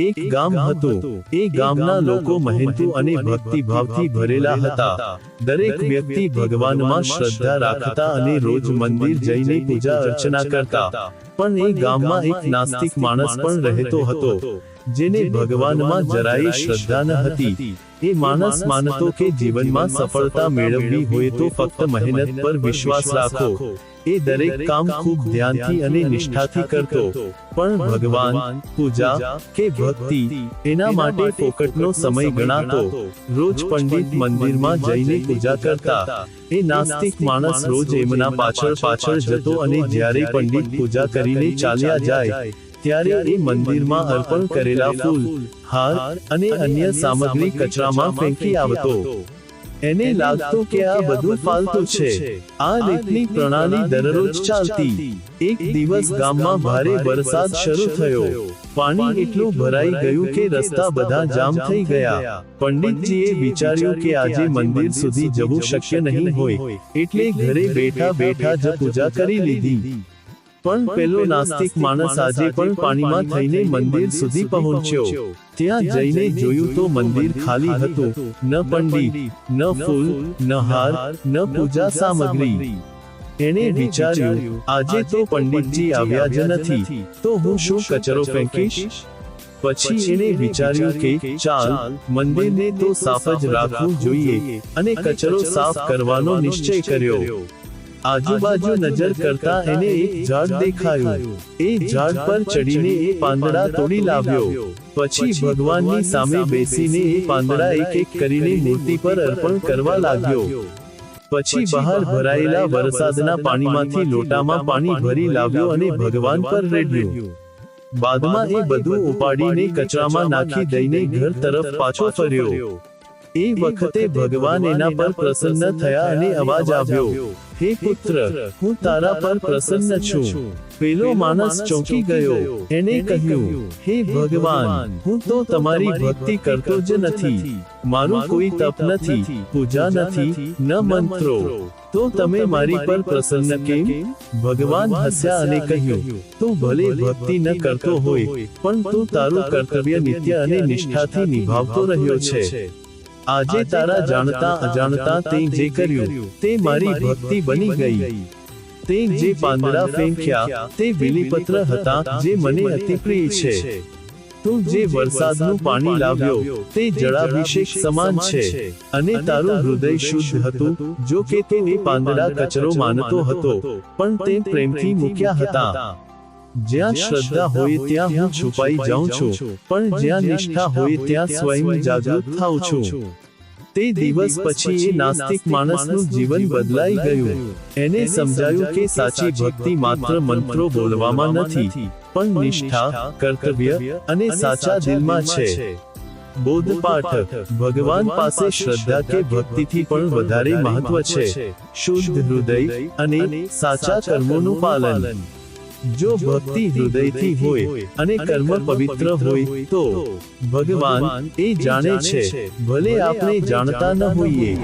એક ગામ હતું. એ ગામના લોકો મહેનતુ અને ભક્તિભાવથી ભરેલા હતા. દરેક વ્યક્તિ ભગવાનમાં શ્રદ્ધા રાખતા અને રોજ મંદિર જઈને પૂજા અર્ચના કરતા. પણ એ ગામમાં એક નાસ્તિક માણસ પણ રહેતો હતો. જેને ભગવાનમાં જરાય શ્રદ્ધા ન હતી. એ માણસ માનતો કે જીવનમાં સફળતા મેળવવી હોય તો ફક્ત મહેનત પર વિશ્વાસ રાખો. એ દરેક કામ ખૂબ ધ્યાનથી અને નિષ્ઠાથી કરતો. પણ ભગવાન પૂજા કે ભક્તિ એના માટે ફોકટનો સમય ગણાતો. રોજ પંડિત મંદિરમાં જઈને પૂજા કરતા. એ નાસ્તિક માણસ રોજ એમના પાછળ પાછળ જતો અને જ્યારે પંડિત પૂજા કરીને ચાલ્યા જાય. ત્યારે એ મંદિરમાં અર્પણ કરેલા ફૂલ હાર અને અન્ય સામગ્રી કચરામાં ફેંકી આવતો. એને લાગતો કે આ બધું ફાલતુ છે. આ રીતની પ્રણાલી દરરોજ ચાલતી. એક દિવસ ગામમાં ભારે વરસાદ શરૂ થયો. પાણી એટલું ભરાઈ ગયું કે રસ્તા બધા જામ થઈ ગયા. પંડિતજીએ વિચાર્યું કે આજે મંદિર સુધી જવું શક્ય નહીં હોય. એટલે ઘરે બેઠા બેઠા જ પૂજા કરી લીધી. પણ પેલો નાસ્તિક માણસ આજે પણ પાણીમાં થઈને મંદિર સુધી પહોંચ્યો. ત્યાં જઈને જોયું તો મંદિર ખાલી હતું. ન પંડિત ન ફૂલ ન હાર ન પૂજા સામગ્રી. એણે વિચાર્યું આજે તો પંડિતજી આવ્યા જ નથી. તો હું શું કચરો ફેંકીશ? પછી એણે વિચાર્યું કે ચાલ મંદિરને તો સાફ જ રાખવું જોઈએ અને કચરો સાફ કરવાનો નિશ્ચય કર્યો. આજુબાજુ નજર કરતા એને એક ઝાડ દેખાયું. એ ઝાડ પર ચડીને એ પાંદડા તોડી લાવ્યો. પછી ભગવાનની સામે બેસીને એ પાંદડા એક એક કરીને મૂર્તિ પર અર્પણ કરવા લાગ્યો. પછી બહાર ભરાયેલા વરસાદના પાણીમાંથી લોટામાં પાણી ભરી લાવ્યો અને ભગવાન પર રેડ્યું. બાદમાં એ બધું ઉપાડીને કચરામાં નાખી દઈને ઘર તરફ પાછો ફર્યો. એ વખતે ભગવાન એના પર પ્રસન્ન થયા અને અવાજ આવ્યો. હે પુત્ર હું તારા પર પ્રસન્ન છું. પેલો માણસ ચોંકી ગયો. એને કહ્યું હે ભગવાન હું તો તમારી ભક્તિ કરતો જ નથી. મારું કોઈ તપ નથી. પૂજા નથી. ન મંત્રો. તો તમે મારી પર પ્રસન્ન કેમ? ભગવાન હસ્યા અને કહ્યું તું ભલે ભક્તિ ન કરતો હોય પણ તું તારું કર્તવ્ય નિત્ય અને નિષ્ઠાથી નિભાવતો રહ્યો છે. આજે તારા જાણતા અજાણતા તે જે કર્યું તે મારી ભક્તિ બની ગઈ. તે જે પાંદડા ફેંક્યા તે બિલીપત્ર હતા જે મને અતિ પ્રિય છે. તું જે વરસાદનું પાણી લાવ્યો તે જળાભિષેક સમાન છે. અને તારું હૃદય શુદ્ધ હતું જો કે તે પાંદડા કચરો માનતો હતો પણ તે પ્રેમથી મૂક્યા હતા. જ્યાં શ્રદ્ધા હોય ત્યાં હું છુપાઈ જાઉં છું. પણ જ્યાં નિષ્ઠા હોય ત્યાં સ્વયં જાગૃત થાઉં છું. તે દિવસ પછી એ નાસ્તિક માણસનું જીવન બદલાઈ ગયું. એને સમજાયું કે સાચી ભક્તિ માત્ર મંત્રો બોલવામાં નથી પણ નિષ્ઠા કર્તવ્ય અને સાચા દિલમાં છે. બોધપાઠ. ભગવાન પાસે શ્રદ્ધા કે ભક્તિથી પણ વધારે મહત્વ છે. શુદ્ધ હૃદય અને સાચા કર્મોનું પાલન. જો ભક્તિ હૃદયથી હોય અને કર્મ પવિત્ર હોય તો ભગવાન એ જાણે છે ભલે આપણે જાણતા ન હોઈએ.